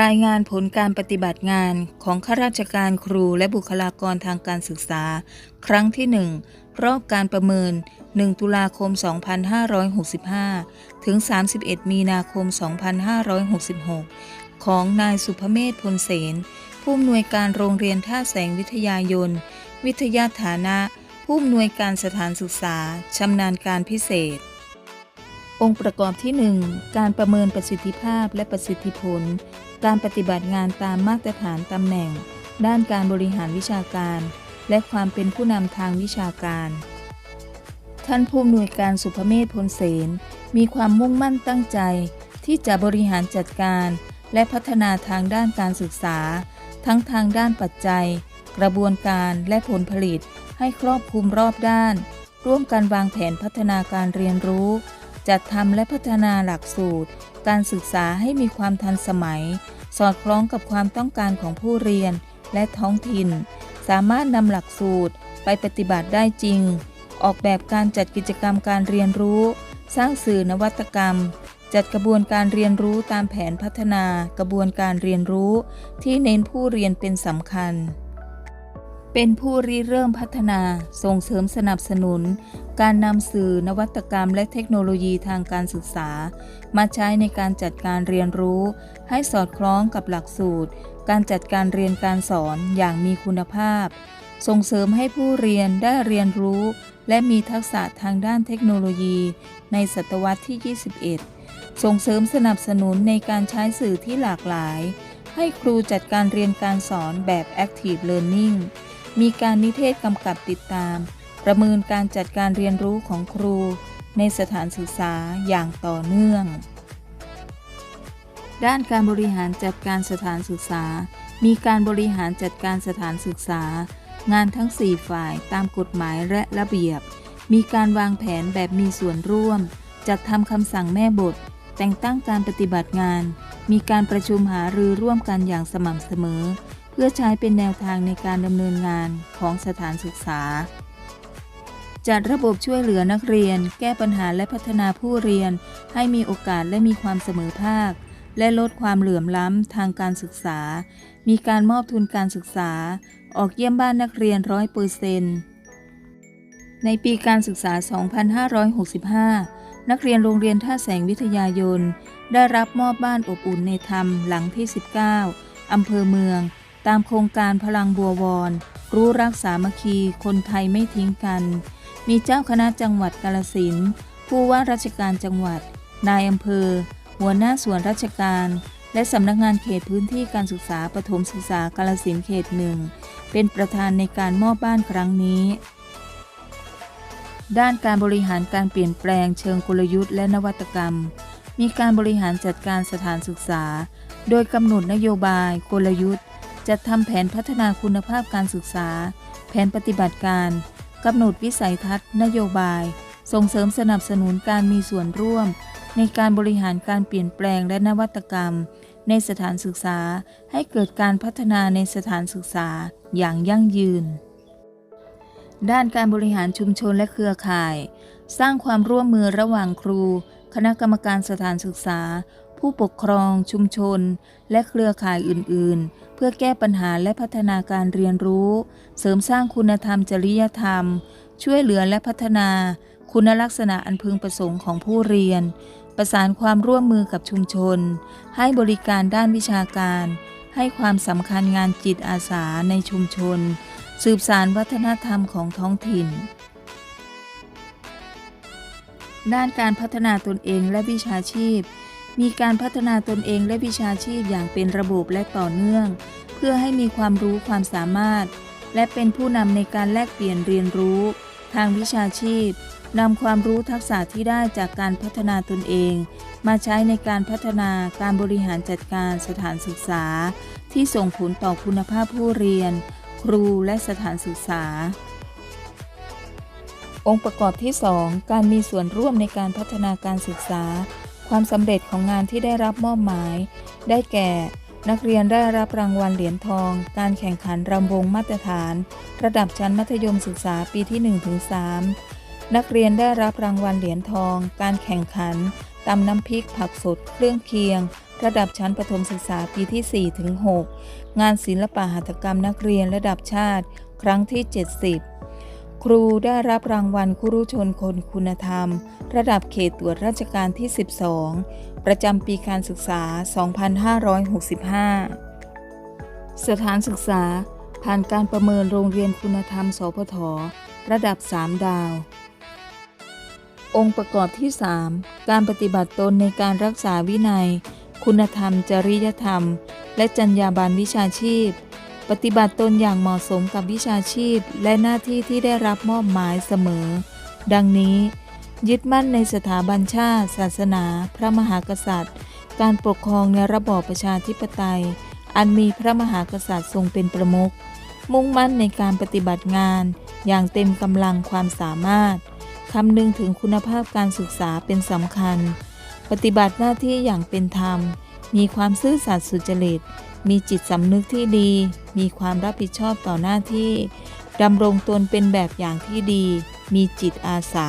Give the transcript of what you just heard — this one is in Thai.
รายงานผลการปฏิบัติงานของข้าราชการครูและบุคลากรทางการศึกษา ครั้งที่ 1 รอบการประเมิน 1 ตุลาคม 2565 ถึง 31 มีนาคม 2566 ของนายสุภเมธพลเสนผู้อำนวยการโรงเรียนท่าแสงวิทยายน วิทยาฐานะ ผู้อำนวยการสถานศึกษา ชำนาญการพิเศษ องค์ประกอบที่ 1 การประเมินประสิทธิภาพและประสิทธิผล การปฏิบัติงานตามมาตรฐานตำแหน่ง ด้านการบริหารวิชาการ และความเป็นผู้นำทางวิชาการ ท่านผู้อำนวยการสุภเมธพลเสนมีความมุ่งมั่นตั้งใจ ที่จะบริหารจัดการ และพัฒนาทางด้านการศึกษา ทั้งทางด้านปัจจัย กระบวนการและผลผลิต ให้ครอบคลุมรอบด้าน ร่วมกันวางแผนพัฒนาการเรียนรู้ จัดทำและพัฒนาหลักสูตร การศึกษาให้มีความทันสมัย สอดคล้องกับความต้องการของผู้เรียนและท้องถิ่น สามารถนำหลักสูตรไปปฏิบัติได้จริง ออกแบบการจัดกิจกรรมการเรียนรู้ สร้างสื่อนวัตกรรม จัดกระบวนการเรียนรู้ตามแผนพัฒนากระบวนการเรียนรู้ ที่เน้นผู้เรียนเป็นสำคัญ เป็นผู้ริเริ่มพัฒนาส่งเสริมสนับสนุน การนำสื่อนวัตกรรมและเทคโนโลยีทางการศึกษา มาใช้ในการจัดการเรียนรู้ ให้สอดคล้องกับหลักสูตร การจัดการเรียนการสอนอย่างมีคุณภาพ ส่งเสริมให้ผู้เรียนได้เรียนรู้ และมีทักษะทางด้านเทคโนโลยี ในศตวรรษที่ 21 ส่งเสริมสนับสนุนในการใช้สื่อที่หลากหลาย ให้ครูจัดการเรียนการสอนแบบ Active Learning มีการนิเทศกำกับติดตาม ประเมินการจัดการเรียนรู้ของครู ในสถานศึกษาอย่างต่อเนื่อง ด้านการบริหารจัดการสถานศึกษา มีการบริหารจัดการสถานศึกษา งานทั้ง 4 ฝ่ายตามกฎหมายและระเบียบ มีการวางแผนแบบมีส่วนร่วม จัดทำคำสั่งแม่บท แต่งตั้งการปฏิบัติงาน มีการประชุมหารือร่วมกันอย่างสม่ำเสมอ พื่อใช้เป็นแนวทางในการดำเนินงานของสถานศึกษา จัดระบบช่วยเหลือนักเรียน แก้ปัญหาและพัฒนาผู้เรียน ให้มีโอกาสและมีความเสมอภาค และลดความเหลื่อมล้ำทางการศึกษา มีการมอบทุนการศึกษา ออกเยี่ยมบ้านนักเรียนร้อยเปอร์เซนต์ในปีการศึกษา 2565 นักเรียนโรงเรียนท่าแสงวิทยายน ได้รับมอบบ้านอบอุ่นในธรรมหลังที่ 19อำเภอเมือง ตามโครงการพลังบัววร รู้รักสามัคคี คนไทยไม่ทิ้งกัน มีเจ้าคณะจังหวัดกาลสินผู้ว่าราชการจังหวัด นายอำเภอ หัวหน้าส่วนราชการ และสำนักงานเขตพื้นที่การศึกษาปฐมศึกษากาลสินเขตหนึ่ง เป็นประธานในการมอบบ้านครั้งนี้ ด้านการบริหารการเปลี่ยนแปลงเชิงกลยุทธ์และนวัตกรรม มีการบริหารจัดการสถานศึกษา โดยกำหนดนโยบายกลยุทธ์ จัดทำแผนพัฒนาคุณภาพการศึกษา แผนปฏิบัติการกำหนดวิสัยทัศน์นโยบาย ส่งเสริมสนับสนุนการมีส่วนร่วม ในการบริหารการเปลี่ยนแปลงและนวัตกรรม ในสถานศึกษาให้เกิดการพัฒนาในสถานศึกษาอย่างยั่งยืน ด้านการบริหารชุมชนและเครือข่าย สร้างความร่วมมือระหว่างครู คณะกรรมการสถานศึกษา ผู้ปกครอง ชุมชน และเครือข่ายอื่น ๆ เพื่อแก้ปัญหาและพัฒนาการเรียนรู้ เสริมสร้างคุณธรรมจริยธรรม ช่วยเหลือและพัฒนา คุณลักษณะอันพึงประสงค์ของผู้เรียน ประสานความร่วมมือกับชุมชน ให้บริการด้านวิชาการ ให้ความสำคัญงานจิตอาสาในชุมชน สืบสารวัฒนธรรมของท้องถิ่นด้านการพัฒนาตนเองและวิชาชีพ มีการพัฒนาตนเองและวิชาชีพอย่างเป็นระบบและต่อเนื่อง เพื่อให้มีความรู้ความสามารถ และเป็นผู้นำในการแลกเปลี่ยนเรียนรู้ ทางวิชาชีพนำความรู้ทักษะที่ได้จากการพัฒนาตนเอง มาใช้ในการพัฒนาการบริหารจัดการสถานศึกษา ที่ส่งผลต่อคุณภาพผู้เรียน ครูและสถานศึกษา องค์ประกอบที่ 2 การมีส่วนร่วมในการพัฒนาการศึกษา ความสำเร็จของงานที่ได้รับมอบหมาย ได้แก่ นักเรียนได้รับรางวัลเหรียญทอง การแข่งขันรำวงมาตรฐาน ระดับชั้นมัธยมศึกษาปีที่ 1-3 นักเรียนได้รับรางวัลเหรียญทอง การแข่งขันตำน้ำพริกผักสดเครื่องเคียง ระดับชั้นประถมศึกษาปีที่4ถึง6งานศิลปะหัตถกรรมนักเรียนระดับชาติ ครั้งที่ 70 ครูได้รับรางวัลครูชนคนคุณธรรม ระดับเขตตรวจราชการที่ 12 ประจำปีการศึกษา 2565 สถานศึกษา ผ่านการประเมินโรงเรียนคุณธรรม สพท ระดับ 3 ดาว องค์ประกอบที่ 3 การปฏิบัติตนในการรักษาวินัย คุณธรรม จริยธรรม และจรรยาบรรณวิชาชีพ ปฏิบัติตนอย่างเหมาะสมกับวิชาชีพและหน้าที่ที่ได้รับมอบหมายเสมอ ดังนี้ ยึดมั่นในสถาบันชาติ ศาสนา พระมหากษัตริย์ การปกครองในระบอบประชาธิปไตย อันมีพระมหากษัตริย์ทรงเป็นประมุขมุ่งมั่นในการปฏิบัติงาน อย่างเต็มกำลังความสามารถคำนึงถึงคุณภาพการศึกษาเป็นสำคัญ ปฏิบัติหน้าที่อย่างเป็นธรรม มีความซื่อสัตย์สุจริต มีจิตสำนึกที่ดี มีความรับผิดชอบต่อหน้าที่ดำรงตนเป็นแบบอย่างที่ดี มีจิตอาสา